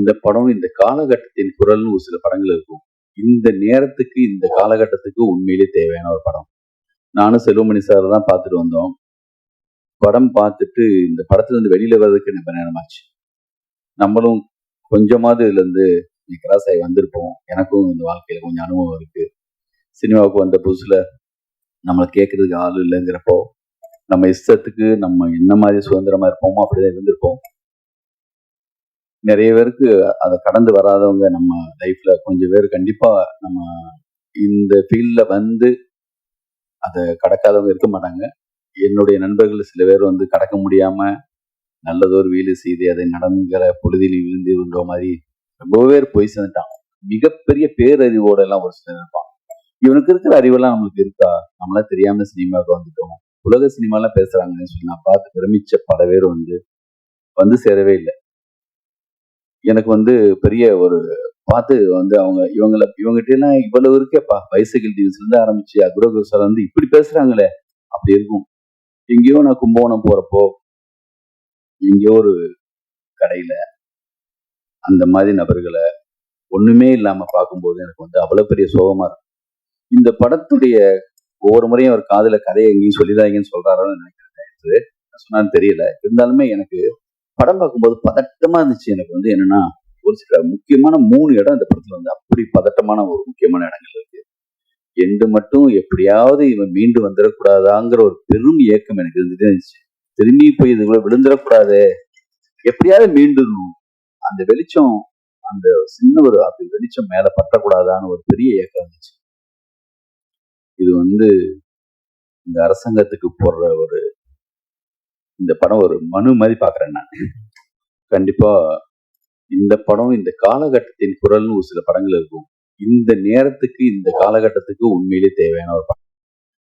இந்த படம் இந்த காலகட்டத்தின் குரல்னு ஒரு சில படங்கள் இருக்கும். இந்த நேரத்துக்கு இந்த காலகட்டத்துக்கு உண்மையிலே தேவையான ஒரு படம். நானும் செல்வமணி சார் தான் பார்த்துட்டு வந்தோம். படம் பார்த்துட்டு இந்த படத்துல இருந்து வெளியில வர்றதுக்கு நம்ம நேரமாச்சு. நம்மளும் கொஞ்சமாவது இதுல இருந்து கிராஸ் ஆகி வந்திருப்போம். எனக்கும் இந்த வாழ்க்கையில கொஞ்சம் அனுபவம் இருக்கு. சினிமாவுக்கு வந்த புதுசுல நம்மளை கேட்கறதுக்கு ஆள் இல்லைங்கிறப்போ நம்ம இஷ்டத்துக்கு நம்ம என்ன மாதிரி சுதந்திரமா இருப்போமோ அப்படிதான் இருந்திருப்போம். நிறைய பேருக்கு அதை கடந்து வராதவங்க நம்ம லைஃப்ல கொஞ்சம் பேர் கண்டிப்பா நம்ம இந்த ஃபீல்ட்ல வந்து அதை கடக்காதவங்க இருக்க மாட்டாங்க. என்னுடைய நண்பர்கள் சில பேர் வந்து கடக்க முடியாம நல்லதொரு வீடு செய்து அதை நடங்கிற பொழுதில் விழுந்து விழுந்த மாதிரி ரொம்ப பேர் போய் சேர்ந்துட்டாங்க. மிகப்பெரிய பேரறிவோட எல்லாம் ஒரு சிலர் இருப்பான் இவனுக்கு இருக்கிற அறிவெல்லாம் நம்மளுக்கு இருக்கா? நம்மளா தெரியாம சினிமாவுக்கு வந்துட்டோம். உலக சினிமாலாம் பேசுறாங்கன்னு சொல்லி நான் பார்த்து பிரமிச்ச பல பேர் வந்து வந்து சேரவே இல்லை. எனக்கு வந்து பெரிய ஒரு பார்த்து வந்து அவங்க இவங்கள இவங்ககிட்ட எல்லாம் இவ்வளவு இருக்கேப்பா. பைசைக்கிள் டீல்ஸ்ல இருந்து ஆரம்பிச்சு அக்ரோகுசால வந்து இப்படி பேசுறாங்களே. அப்படி இருக்கும். எங்கேயோ நான் கும்பகோணம் போறப்போ எங்கேயோ ஒரு கடையில அந்த மாதிரி நபர்களை ஒண்ணுமே இல்லாம பார்க்கும்போது எனக்கு வந்து அவ்வளவு பெரிய சோகமா இருக்கும். இந்த படத்துடைய ஒவ்வொரு முறையும் அவர் காதுல கதையை எங்கேயும் சொல்லிதாங்கன்னு சொல்றாரோன்னு நினைக்கிறேன். சொன்னான்னு தெரியல. இருந்தாலுமே எனக்கு படம் பார்க்கும்போது பதட்டமா இருந்துச்சு. எனக்கு வந்து என்னன்னா ஒரு சில முக்கியமான மூணு இடம் இந்த படத்துல வந்து அப்படி பதட்டமான ஒரு முக்கியமான இடங்கள் இருக்கு. எண்டு மட்டும் எப்படியாவது இவன் மீண்டு வந்துடக்கூடாதாங்கிற ஒரு பெரும் ஏக்கம் எனக்கு இருந்துட்டே இருந்துச்சு. திரும்பி போய் இதுக்குள்ள விழுந்துடக்கூடாதே. எப்படியாவது மீண்டுடணும். அந்த வெளிச்சம் அந்த சின்ன ஒரு அப்படி வெளிச்சம் மேல பற்றக்கூடாதான்னு ஒரு பெரிய ஏக்கம் இருந்துச்சு. இது வந்து இந்த அரசாங்கத்துக்கு போடுற ஒரு இந்த படம் ஒரு மனு மாதிரி பாக்குறேன் நான். கண்டிப்பா இந்த படம் இந்த காலகட்டத்தின் குரல்னு ஒரு சில படங்கள் இருக்கும். இந்த நேரத்துக்கு இந்த காலகட்டத்துக்கு உண்மையிலே தேவையான ஒரு படம்.